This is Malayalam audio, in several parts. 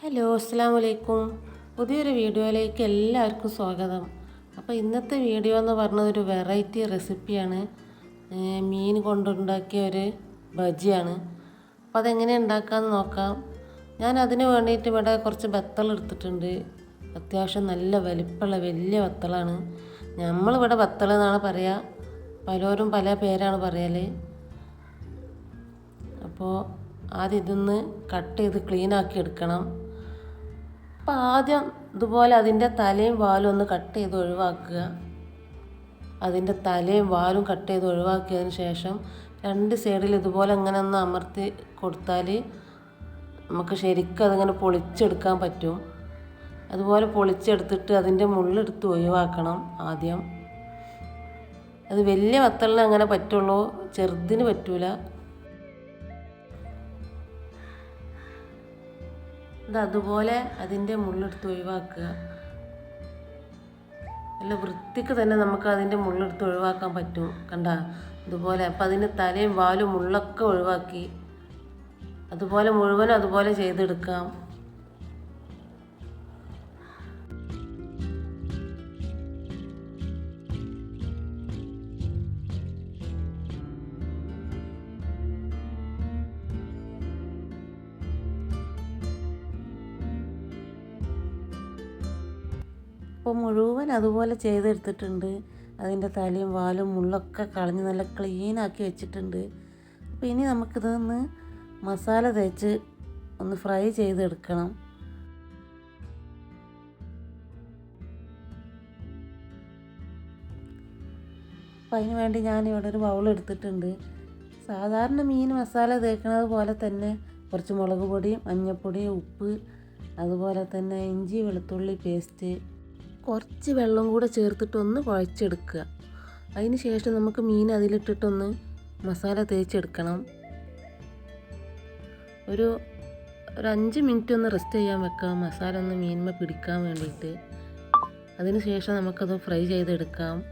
ഹലോ അസ്സാം വലൈക്കും പുതിയൊരു വീഡിയോയിലേക്ക് എല്ലാവർക്കും സ്വാഗതം. അപ്പോൾ ഇന്നത്തെ വീഡിയോ എന്ന് പറഞ്ഞത് ഒരു വെറൈറ്റി റെസിപ്പിയാണ്. മീൻ കൊണ്ടുണ്ടാക്കിയ ഒരു ബജിയാണ്. അപ്പോൾ അതെങ്ങനെ ഉണ്ടാക്കാമെന്ന് നോക്കാം. ഞാൻ അതിന് വേണ്ടിയിട്ട് ഇവിടെ കുറച്ച് ബത്തൾ എടുത്തിട്ടുണ്ട്. അത്യാവശ്യം നല്ല വലിപ്പമുള്ള വലിയ വത്തളാണ്. നമ്മളിവിടെ വത്തൾ എന്നാണ് പറയുക പലരും പല പേരാണ് പറയൽ അപ്പോൾ ആദ്യം ഇതൊന്ന് കട്ട് ചെയ്ത് ക്ലീൻ ആക്കി എടുക്കണം. അപ്പോൾ ആദ്യം ഇതുപോലെ അതിന്റെ തലയും വാലും ഒന്ന് കട്ട് ചെയ്ത് ഒഴിവാക്കുക. അതിന്റെ തലയും വാലും കട്ട് ചെയ്ത് ഒഴിവാക്കിയതിന് ശേഷം രണ്ട് സൈഡിൽ ഇതുപോലെ അങ്ങനെ ഒന്ന് അമർത്തി കൊടുത്താൽ നമുക്ക് ശരിക്കും അതിങ്ങനെ പൊളിച്ചെടുക്കാൻ പറ്റും. അതുപോലെ പൊളിച്ചെടുത്തിട്ട് അതിന്റെ മുള്ളെടുത്ത് ഒഴിവാക്കണം ആദ്യം. അത് വലിയ വത്തലിന് അങ്ങനെ പറ്റുള്ളൂ ചെറുതിന് പറ്റൂല. ഇത് അതുപോലെ അതിന്റെ മുള്ളെടുത്ത് ഒഴിവാക്കുക. നല്ല വൃത്തിക്ക് തന്നെ നമുക്ക് അതിന്റെ മുള്ളെടുത്ത് ഒഴിവാക്കാൻ പറ്റും. കണ്ട? അതുപോലെ അപ്പം അതിന്റെ തലയും വാലും മുള്ളൊക്കെ ഒഴിവാക്കി. അതുപോലെ മുഴുവനും അതുപോലെ ചെയ്തെടുക്കാം. അപ്പോൾ മുഴുവൻ അതുപോലെ ചെയ്തെടുത്തിട്ടുണ്ട്. അതിന്റെ തലയും വാലും മുള്ളൊക്കെ കളഞ്ഞ് നല്ല ക്ലീനാക്കി വെച്ചിട്ടുണ്ട്. അപ്പോൾ ഇനി നമുക്കിതൊന്ന് മസാല തേച്ച് ഒന്ന് ഫ്രൈ ചെയ്തെടുക്കണം. അപ്പം അതിന് വേണ്ടി ഞാനിവിടെ ഒരു ബൗൾ എടുത്തിട്ടുണ്ട്. സാധാരണ മീൻ മസാല തേക്കുന്നത് പോലെ തന്നെ കുറച്ച് മുളക് പൊടി മഞ്ഞൾപ്പൊടി ഉപ്പ് അതുപോലെ തന്നെ ഇഞ്ചി വെളുത്തുള്ളി പേസ്റ്റ് കുറച്ച് വെള്ളം കൂടെ ചേർത്തിട്ടൊന്ന് കുഴച്ചെടുക്കുക. അതിന് ശേഷം നമുക്ക് മീൻ അതിലിട്ടിട്ടൊന്ന് മസാല തേച്ചെടുക്കണം. ഒരു ഒരു അഞ്ച് മിനിറ്റ് ഒന്ന് റെസ്റ്റ് ചെയ്യാൻ വെക്കാം മസാല ഒന്ന് മീൻമ പിടിക്കാൻ വേണ്ടിയിട്ട്. അതിന് ശേഷം നമുക്കത് ഫ്രൈ ചെയ്തെടുക്കാം.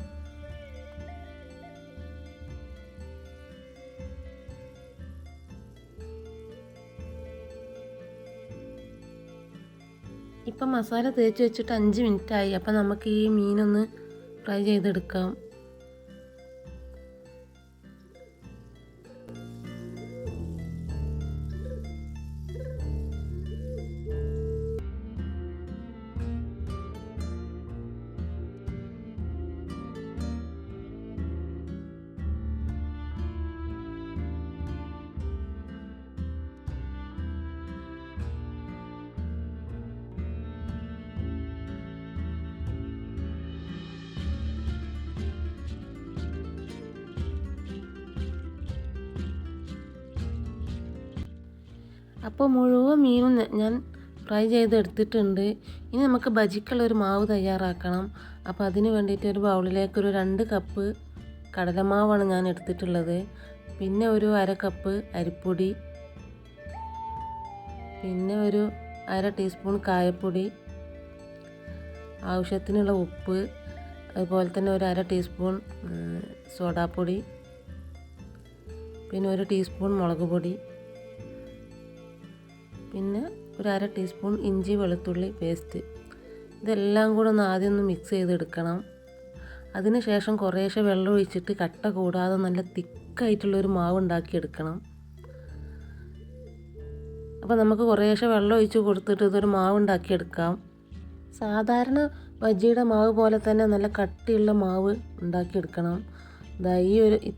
ഇപ്പം മസാല തേച്ച് വെച്ചിട്ട് അഞ്ച് മിനിറ്റായി. അപ്പം നമുക്ക് ഈ മീനൊന്ന് ഫ്രൈ ചെയ്തെടുക്കാം. അപ്പോൾ മുഴുവൻ മീനും ഞാൻ ഫ്രൈ ചെയ്ത് എടുത്തിട്ടുണ്ട് ഇനി നമുക്ക് ബജിക്കുള്ള ഒരു മാവ് തയ്യാറാക്കണം. അപ്പോൾ അതിന് വേണ്ടിയിട്ട് ഒരു ബൗളിലേക്ക് ഒരു രണ്ട് കപ്പ് കടലമാവാണ് ഞാൻ എടുത്തിട്ടുള്ളത്. പിന്നെ ഒരു അര കപ്പ് അരിപ്പൊടി. പിന്നെ ഒരു അര ടീസ്പൂൺ കായപ്പൊടി. ആവശ്യത്തിനുള്ള ഉപ്പ്. അതുപോലെ തന്നെ ഒരു അര ടീസ്പൂൺ സോഡാപ്പൊടി. പിന്നെ ഒരു ടീസ്പൂൺ മുളക് പൊടി പിന്നെ ഒരു അര ടീസ്പൂൺ ഇഞ്ചി വെളുത്തുള്ളി പേസ്റ്റ് ഇതെല്ലാം കൂടെ ഒന്ന് ആദ്യം ഒന്ന് മിക്സ് ചെയ്തെടുക്കണം. അതിനുശേഷം കുറേശ്ശെ വെള്ളം ഒഴിച്ചിട്ട് കട്ട കൂടാതെ നല്ല തിക്കായിട്ടുള്ളൊരു മാവ് ഉണ്ടാക്കിയെടുക്കണം. അപ്പോൾ നമുക്ക് കുറേശ്ശെ വെള്ളം ഒഴിച്ച് കൊടുത്തിട്ട് ഇതൊരു മാവ് ഉണ്ടാക്കിയെടുക്കാം. സാധാരണ ബജ്ജിയുടെ മാവ് പോലെ തന്നെ നല്ല കട്ടിയുള്ള മാവ് ഉണ്ടാക്കിയെടുക്കണം. ദാ ഈ ഒരു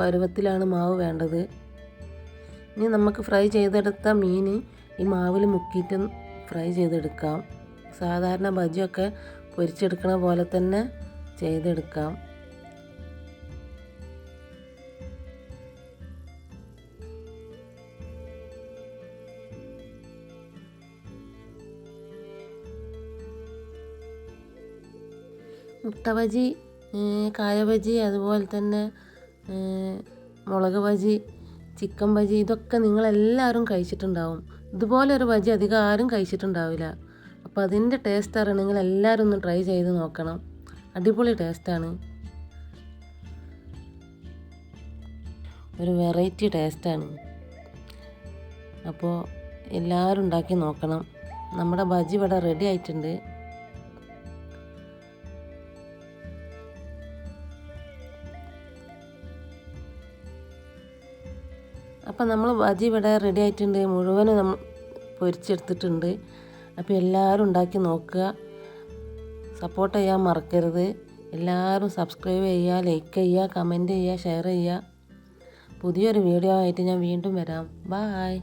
പരുവത്തിലാണ് മാവ് വേണ്ടത്. ഇനി നമുക്ക് ഫ്രൈ ചെയ്തെടുത്ത മീൻ ഈ മാവിൽ മുക്കിയിട്ട് ഫ്രൈ ചെയ്തെടുക്കാം. സാധാരണ ബജിയൊക്കെ പൊരിച്ചെടുക്കണ പോലെ തന്നെ ചെയ്തെടുക്കാം. മുട്ട ബജി അതുപോലെ തന്നെ മുളക് ബജി ചിക്കൻ ബജി ഇതൊക്കെ നിങ്ങളെല്ലാവരും കഴിച്ചിട്ടുണ്ടാവും. ഇതുപോലെ ഒരു ബജി അധികം ആരും കഴിച്ചിട്ടുണ്ടാവില്ല അപ്പോൾ അതിന്റെ ടേസ്റ്റ് അറിയണമെങ്കിൽ എല്ലാവരും ഒന്ന് ട്രൈ ചെയ്ത് നോക്കണം. അടിപൊളി ടേസ്റ്റാണ് ഒരു വെറൈറ്റി ടേസ്റ്റാണ് അപ്പോൾ എല്ലാവരും ഉണ്ടാക്കി നോക്കണം. നമ്മുടെ ബജി ഇവിടെ റെഡി ആയിട്ടുണ്ട്. അപ്പം നമ്മൾ ബജി ഇവിടെ റെഡി ആയിട്ടുണ്ട്. മുഴുവനും നമ്മൾ പൊരിച്ചെടുത്തിട്ടുണ്ട്. അപ്പോൾ എല്ലാവരും ഉണ്ടാക്കി നോക്കുക. സപ്പോർട്ട് ചെയ്യാൻ മറക്കരുത്. എല്ലാവരും സബ്സ്ക്രൈബ് ചെയ്യുക ലൈക്ക് ചെയ്യുക കമന്റ് ചെയ്യുക ഷെയർ ചെയ്യുക. പുതിയൊരു വീഡിയോ ആയിട്ട് ഞാൻ വീണ്ടും വരാം. ബായ്